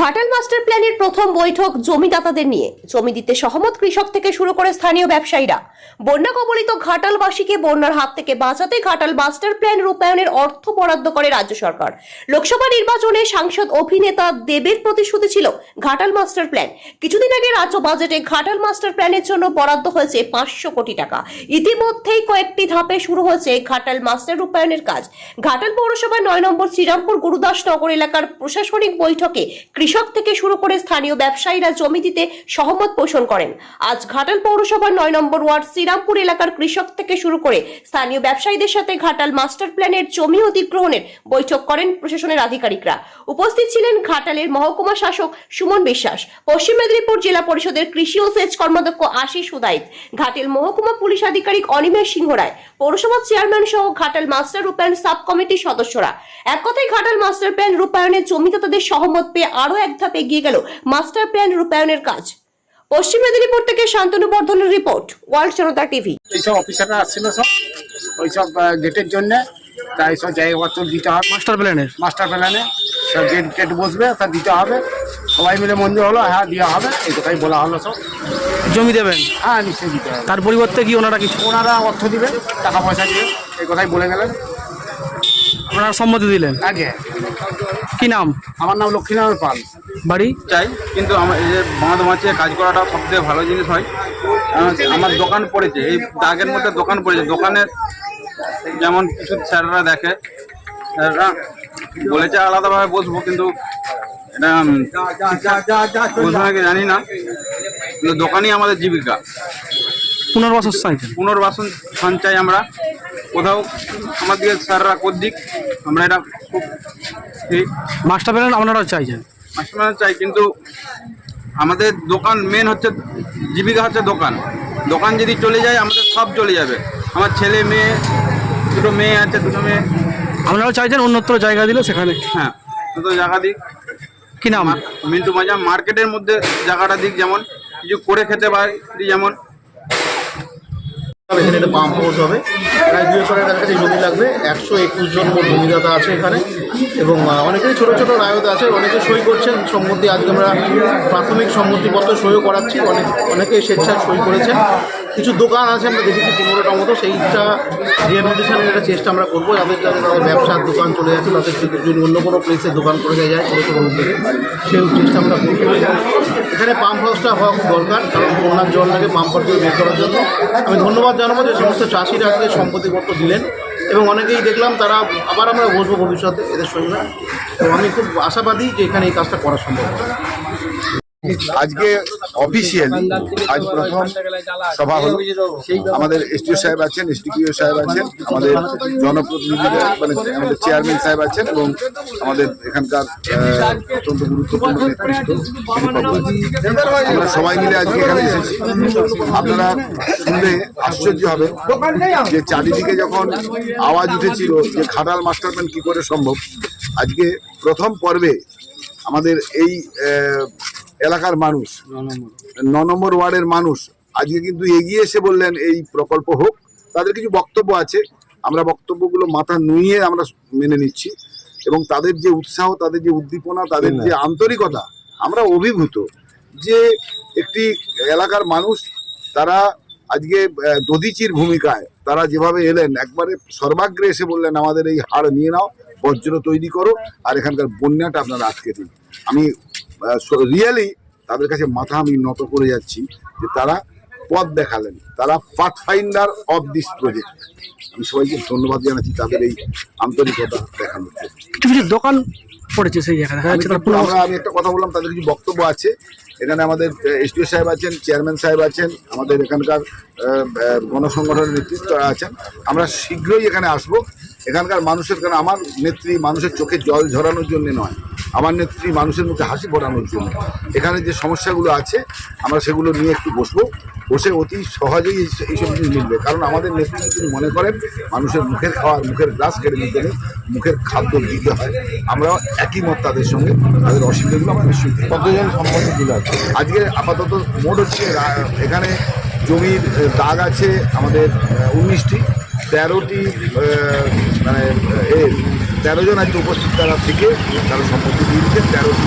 Ghatal master প্ল্যানের প্রথম বৈঠক জমিদাতাদের নিয়ে। জমি দিতে সহমত কৃষক থেকে শুরু করে স্থানীয় ব্যবসায়ীরা। বন্যা কবলিত ঘাটালবাসীকে বন্যার হাত থেকে বাঁচাতে ঘাটাল মাস্টার প্ল্যান রূপায়ণের অর্থ বরাদ্দ করে রাজ্য সরকার। লোকসভা নির্বাচনে সাংসদ অভিনেতা দেবের প্রতিশ্রুতি ছিল ঘাটাল মাস্টার প্ল্যান। কিছুদিন আগে রাজ্য বাজেটে ঘাটাল মাস্টার প্ল্যানের জন্য বরাদ্দ হয়েছে পাঁচশো কোটি টাকা। ইতিমধ্যেই কয়েকটি ধাপে শুরু হয়েছে ঘাটাল মাস্টার রূপায়ণের কাজ। ঘাটাল পৌরসভা নয় নম্বর শ্রীরামপুর গুরুদাস নগর এলাকার প্রশাসনিক বৈঠকে কৃষক থেকে শুরু করে স্থানীয় ব্যবসায়ীরা জমি দিতে সহমত পোষণ করেন। আজ ঘাটাল পৌরসভার নয় নম্বর ওয়ার্ড শ্রীরামপুর এলাকার কৃষক থেকে শুরু করে স্থানীয় ব্যবসায়ীদের সাথে ঘাটাল মাস্টার প্ল্যানের জমি অধিগ্রহণের বৈঠক করেন প্রশাসনের আধিকারিকরা। উপস্থিত ছিলেন ঘাটালের মহকুমা শাসক সুমন বিশ্বাস, পশ্চিম মেদিনীপুর জেলা পরিষদের কৃষি ও সেচ কর্মাধ্যক্ষ আশিস উদাইত ঘাটেল মহকুমা পুলিশ আধিকারিক অনিমেষ সিংহ রায়, পৌরসভা চেয়ারম্যান সহ ঘাটাল মাস্টার রূপায়ণ সাব কমিটির সদস্যরা। এক কথায় ঘাটাল মাস্টার প্ল্যান রূপায়ণের জমিদাতাদের সহমত পেয়ে আরও এক ধাপ এগিয়ে গেল মাস্টার প্ল্যান রূপায়ণের কাজ। পশ্চিম মেদিনীপুর থেকে শান্তনু বর্ধনের রিপোর্ট ওয়ার্ল্ড জনতা টিভি। এইসব অফিসাররা আসছিল সব ওইসব গেটের জন্য তাই সব জায়গাপত্র দিতে হবে। মাস্টার প্ল্যানের? মাস্টার প্ল্যানে সব গেট টেট বসবে তা দিতে হবে। সবাই মিলে মঞ্জুর হলো হ্যাঁ দেওয়া হবে এই কথাই বলা হলো সব। জমি দেবেন? হ্যাঁ নিশ্চয়ই দিতে হবে। তার পরিবর্তে কি ওনারা কিছু? ওনারা অর্থ দিবে টাকা পয়সা দিবে এই কথাই বলে গেলেন। ওনারা সম্মতি দিলেন? আগে। কি নাম? আমার নাম লক্ষ্মীনারায়ণ পাল। বাড়ি? চাই কিন্তু আমার এই যে বাঁধ মাছে কাজ করাটা সবথেকে ভালো জিনিস হয়। আমার- দোকান পড়েছে এই দাগের মধ্যে দোকান পড়েছে। দোকানের যেমন কিছু স্যাররা দেখে স্যাররা বলেছে আলাদাভাবে বসবো কিন্তু এটা জানি না। কিন্তু দোকানই আমাদের জীবিকা। পুনর্বাসন চাইছেন পুনর্বাসন স্থান চাই আমরা। কোথাও আমাদের স্যাররা দিক আমরা এটা খুব ঠিক মাস্টার প্ল্যান আপনারা চাইছেন? মাস্টারম্যান চাই কিন্তু আমাদের দোকান মেন হচ্ছে জীবিকা হচ্ছে দোকান। দোকান যদি চলে যায় আমাদের সব চলে যাবে। আমার ছেলে মেয়ে দুটো মেয়ে আছে দুটো মেয়ে। আপনারাও চাইছেন অন্যত্র জায়গা দিলে সেখানে? হ্যাঁ দুটো জায়গা দিক। কি নাম? মিন্টু মাজা মার্কেটের মধ্যে জায়গাটা দিক যেমন কিছু করে খেতে পারি যেমন। এখানে একটা পাম্প হাউস হবে। প্রায় দুই একর কাছাকাছি জমি লাগবে। একশো একুশ জন জমিদাতা আছে এখানে। এবং অনেকেই ছোটো ছোটো রায়ত আছে। অনেকে সই করছেন। সম্মতি আজকে আমরা প্রাথমিক সম্মতিপত্র সইও করাচ্ছি। অনেক অনেকেই স্বেচ্ছায় সই করেছেন। কিছু দোকান আছে, আমরা দেখেছি পনেরোটার মতো। সেইটা রিহ্যাবিলিটেশনের একটা চেষ্টা আমরা করব। যাদের যাদের তাদের ব্যবসার দোকান চলে যাচ্ছে, তাদের যদি অন্য কোনো প্লেসে দোকান করে দেওয়া যায় ছোটো ছোটো উদ্যোগে সেই চেষ্টা আমরা করব। এখানে পাম্প হাউসটা হওয়া খুব দরকার, কারণ বন্যার লাগে পাম্প হাউস বের করার জন্য। আমি ধন্যবাদ জানাব যে সমস্ত চাষিরা আজকে সম্পত্তিপত্র দিলেন এবং অনেকেই দেখলাম তারা আবার আমরা বসবো ভবিষ্যতে এদের সঙ্গে। তো আমি খুব আশাবাদী যে এখানে এই কাজটা করা সম্ভব আজকে অফিসিয়ালি আজ প্রথম সভা হলো। আমাদের এসডিও সাহেব আছেন এসডিপিও সাহেব আছেন আমাদের জনপ্রতিনিধিরা মানে আমাদের চেয়ারম্যান সাহেব আছেন এবং আমাদের এখানকার অত্যন্ত গুরুত্বপূর্ণ নেতৃত্ব আমরা সবাই মিলে আজকে এখানে এসেছি। আপনারা শুনলে আশ্চর্য হবে যে চারিদিকে যখন আওয়াজ উঠেছিল যে খাটাল মাস্টার প্ল্যান কি করে সম্ভব আজকে প্রথম পর্বে আমাদের এই আহ, এলাকার মানুষ ন নম্বর ওয়ার্ডের মানুষ। আজকে কিন্তু এগিয়ে এসে বললেন এই প্রকল্প হোক। তাদের কিছু বক্তব্য আছে। আমরা বক্তব্যগুলো মাথা নুইয়ে আমরা মেনে নিচ্ছি। এবং তাদের যে উৎসাহ তাদের যে উদ্দীপনা তাদের যে আন্তরিকতা আমরা অভিভূত যে একটি এলাকার মানুষ তারা আজকে আহ, দধিচির ভূমিকায় তারা যেভাবে এলেন একবারে সর্বাগ্রে এসে বললেন আমাদের এই হাড় নিয়ে নাও বজ্র তৈরি করো আর এখানকার বন্যাটা আপনারা আটকে দিন। আমি রিয়েলি তাদের কাছে মাথা আমি নত করে যাচ্ছি যে তারা পথ দেখালেন। তারা path finder of this project আমি সবাইকে ধন্যবাদ জানাচ্ছি তাদের এই আন্তরিকতা দেখানোর জন্য। কিছু কিছু দোকান পড়েছে সেই একটু- আমরা আমি একটা কথা বললাম তাদের কিছু বক্তব্য আছে। এখানে আমাদের এসডিও সাহেব আছেন চেয়ারম্যান সাহেব আছেন আমাদের এখানকার গণসংগঠনের নেতৃত্বরা আছেন। আমরা শীঘ্রই এখানে আসব। এখানকার মানুষের কারণ আমার নেত্রী মানুষের চোখে জল ঝরানোর জন্য নয়। আমার নেত্রী মানুষের মুখে হাসি ফোটানোর জন্য। এখানে যে সমস্যাগুলো আছে আমরা সেগুলো নিয়ে একটু বসবো। বসে অতি সহজেই এই- এইসব জিনিস মিলবে। কারণ আমাদের নেত্রী যদি মনে করেন মানুষের মুখের খাওয়ার মুখের গ্লাস কেড়ে নিতে নেই মুখের খাদ্য দিতে হয় আমরা একই মত তাদের সঙ্গে। তাদের অসুবিধাগুলো আমরা নিশ্চয়ই কতজন দিল আজকে আপাতত মোট হচ্ছে এখানে জমির দাগ আছে আমাদের উনিশটি। তেরোটি মানে তেরো জন আজকে উপস্থিত তারা থেকে তারা দিয়ে দিচ্ছে তেরোটি